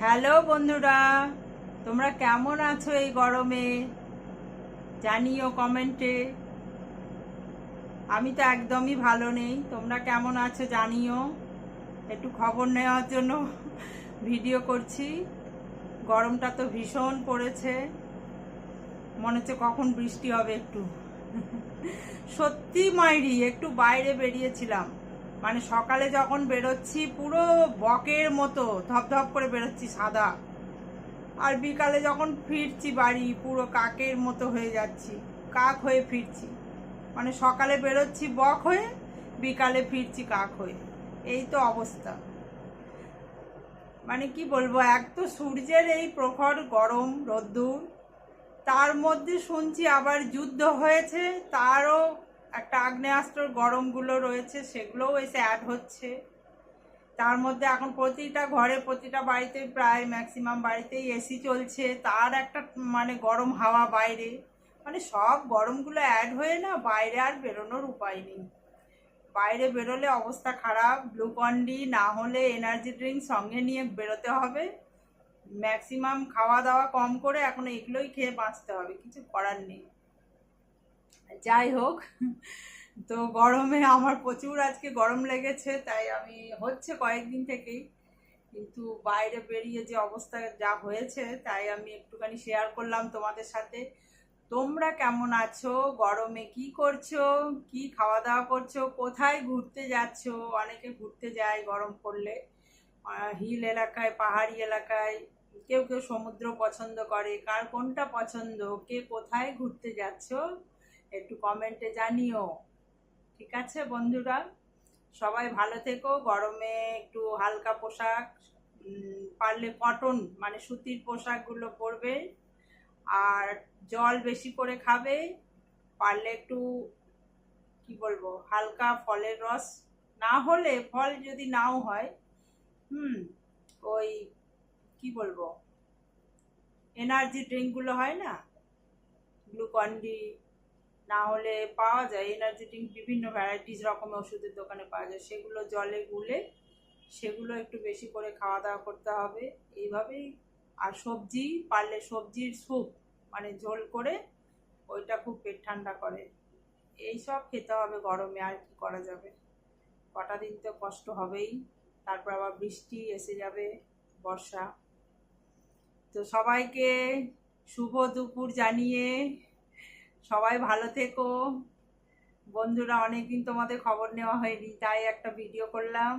Hello বন্ধুরা, তোমরা কেমন আছো এই গরমে? জানিও কমেন্টে। আমি তো একদমই ভালো নেই, তোমরা কেমন আছো জানিও। একটু খবর নেওয়ার জন্য ভিডিও করছি। গরমটা তো ভীষণ পড়েছে, মনে হচ্ছে কখন বৃষ্টি হবে একটু। সত্যি মাইরি, একটু বাইরে বেরিয়েছিলাম। মানে সকালে যখন বেরোচ্ছি, পুরো বকের মতো ধপধপ করে বেরোচ্ছি সাদা। আর বিকালে যখন ফিরছি বাড়ি, পুরো কাকের মতো হয়ে যাচ্ছি, কাক হয়ে ফিরছি। মানে সকালে বেরোচ্ছি বক হয়ে, বিকালে ফিরছি কাক হয়ে। এই তো অবস্থা। মানে কি বলব, এক তো সূর্যের এই প্রখর গরম, রোদ্দুর, তার মধ্যে শুনছি আবার যুদ্ধ হয়েছে, তারও একটা আগ্নেয়াস্ত্রর গরমগুলো রয়েছে, সেগুলোও এসে অ্যাড হচ্ছে। তার মধ্যে এখন প্রতিটা ঘরে, প্রতিটা বাড়িতে প্রায় ম্যাক্সিমাম বাড়িতেই এসি চলছে। তার একটা মানে গরম হাওয়া বাইরে। মানে সব গরমগুলো অ্যাড হয়ে না বাইরে আর বেরোনোর উপায় নেই। বাইরে বেরোলে অবস্থা খারাপ গ্লুকন্ডি না হলে এনার্জি ড্রিঙ্ক সঙ্গে নিয়ে বেরোতে হবে। ম্যাক্সিমাম খাওয়া দাওয়া কম করে এখন এগুলোই খেয়ে বাঁচতে হবে, কিছু করার নেই। যাই হোক, তো গরমে আমার প্রচুর আজকে গরম লেগেছে, তাই আমি, হচ্ছে কয়েকদিন থেকেই, কিন্তু বাইরে বেরিয়ে যে অবস্থা যা হয়েছে, তাই আমি একটুখানি শেয়ার করলাম তোমাদের সাথে। তোমরা কেমন আছো? গরমে কি করছ? কি খাওয়া দাওয়া করছ? কোথায় ঘুরতে যাচ্ছ? অনেকে ঘুরতে যায় গরম পড়লে। হিল এলাকায়, পাহাড়ি এলাকায়, কেউ কেউ সমুদ্র পছন্দ করে, কার কোনটা পছন্দ? কে কোথায় ঘুরতে যাচ্ছ? একটু কমেন্টে জানিও। ঠিক আছে বন্ধুরা? সবাই ভালো থেকো। গরমে একটু হালকা পোশাক পারলে কটন মানে সুতির পোশাকগুলো পরবে। আর জল বেশি করে খাবে, পারলে একটু, কি বলব, হালকা ফলের রস। না হলে ফল যদি নাও হয়, হুম, ওই, কি বলব এনার্জি ড্রিঙ্কগুলো হয় না? গ্লুকন্ডি না হলে পাওয়া যায় এনার্জি ড্রিঙ্ক বিভিন্ন ভ্যারাইটিস রকমের ওষুধের দোকানে পাওয়া যায়। সেগুলো জলে গুলে সেগুলো একটু বেশি করে খাওয়া দাওয়া করতে হবে। এইভাবেই আর সবজি পারলে সবজির স্যুপ মানে ঝোল করে ওইটা খুব পেট ঠান্ডা করে। এই সব খেতে হবে গরমে, আর কি করা যাবে? কটা দিন তো কষ্ট হবেই। তারপর আবার বৃষ্টি এসে যাবে, বর্ষা। তো সবাইকে শুভ দুপুর জানিয়ে সবাই ভালো থেকো। বন্ধুরা অনেকদিন তোমাদের খবর নেওয়া হয়নি তাই একটা ভিডিও করলাম।